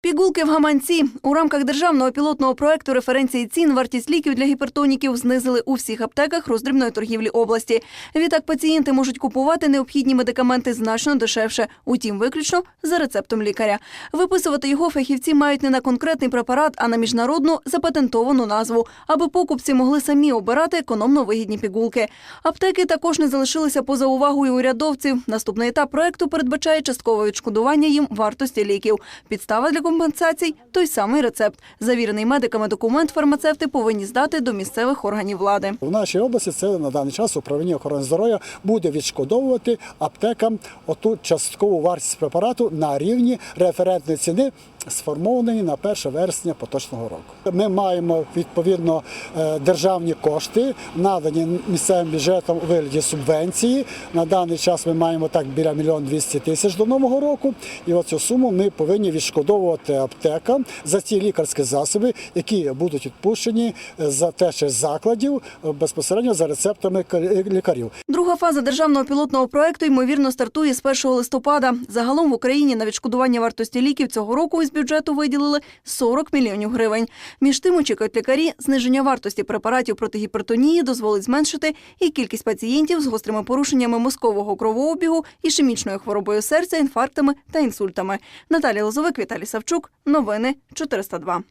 Пігулки в гаманці у рамках державного пілотного проекту референції цін вартість ліків для гіпертоніків знизили у всіх аптеках роздрібної торгівлі області. Відтак пацієнти можуть купувати необхідні медикаменти значно дешевше, утім, виключно за рецептом лікаря. Виписувати його фахівці мають не на конкретний препарат, а на міжнародну запатентовану назву, аби покупці могли самі обирати економно вигідні пігулки. Аптеки також не залишилися поза увагою урядовців. Наступний етап проекту передбачає часткове відшкодування їм вартості ліків. Підстава для компенсацій той самий рецепт. Завірений медиками документ фармацевти повинні здати до місцевих органів влади. В нашій області це на даний час управління охорони здоров'я буде відшкодовувати аптекам оту часткову вартість препарату на рівні референтної ціни, сформованої на 1 вересня поточного року. Ми маємо відповідно е, державні кошти, надані місцевим бюджетом у вигляді субвенції. На даний час ми маємо так біля мільйон 200 тисяч до нового року. І оцю суму ми повинні відшкодовувати аптекам за ті лікарські засоби, які будуть відпущені е, за теж із закладів е, безпосередньо за рецептами лікарів. Друга фаза державного пілотного проекту ймовірно стартує з 1 листопада. Загалом в Україні на відшкодування вартості ліків цього року із бюджету виділили 40 мільйонів гривень. Між тим очікують лікарі, зниження вартості препаратів проти гіпертонії дозволить зменшити і кількість пацієнтів з гострими порушеннями мозкового кровообігу, ішемічною хворобою серця, інфарктами та інсультами. Наталія Лозовик, Віталій Савчук. Новини 402.